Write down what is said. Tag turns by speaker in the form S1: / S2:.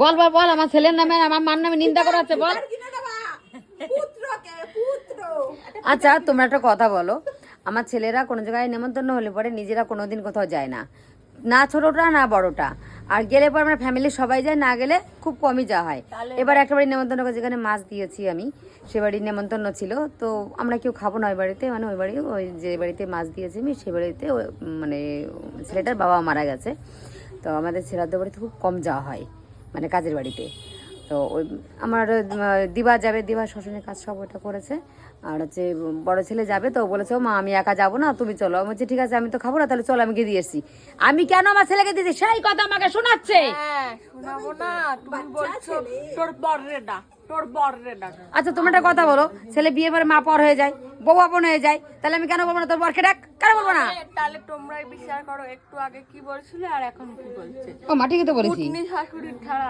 S1: বল বল বল আমার ছেলের নামে আমার মার নামে নিন্দা করাচ্ছে বল।
S2: কিনে দেবা পুত্রকে পুত্র।
S1: আচ্ছা তোমরা একটা কথা বলো। আমার ছেলেরা কোনো জায়গায় নেমন্তন্ন হলে পরে নিজেরা কোনোদিন কোথাও যায় না। না ছোটটা না বড়টা। আর গেলে পর আমরা ফ্যামিলির সবাই যায় না গেলে খুব কমই যাওয়া হয়। এবার একটা বাড়ি নেমন্তন্ন করে যেখানে মাছ দিয়েছি আমি। সে বাড়ির নেমন্তন্ন ছিল। তো আমরা কেউ খাব না ওই বাড়িতে। মানে ওই বাড়ি ওই যে বাড়িতে মাছ দিয়েছি আমি সে বাড়িতে ওই, মানে ছেলেটার বাবা মারা গেছে। তো আমাদের ছেলেদের বাড়িতে খুব কম যাওয়া হয়। মানে কাজের বাড়িতে। তো ওই আমার দিবা যাবে দিবা শ্বশুরের কাজ সব ওটা করেছে। আর হচ্ছে বড় ছেলে যাবে তো বলেছে ও মা আমি একা যাব না তুমি চলো। আমি বলছি ঠিক আছে আমি তো খাব না তাহলে চলো আমি গিয়ে দিয়ে এসছি আমি কেন আমার ছেলেকে দিয়েছি? সেই কথা আমাকে শোনাচ্ছে।
S3: হ্যাঁ
S1: আচ্ছা তোমরা একটা কথা বলো ছেলে বিয়ে পরে মা পর হয়ে যায় বউ আপন হয়ে যায় তাহলে আমি কেন বলব না তোর বরকে ডাক? কেন বলব না?
S3: তাহলে তোমরাই বিচার করো একটু আগে কি বলছিলে আর এখন কি বলছে?
S1: ও মা ঠিকই তো বলেছি।
S3: উনি শাশুড়ির ছাড়া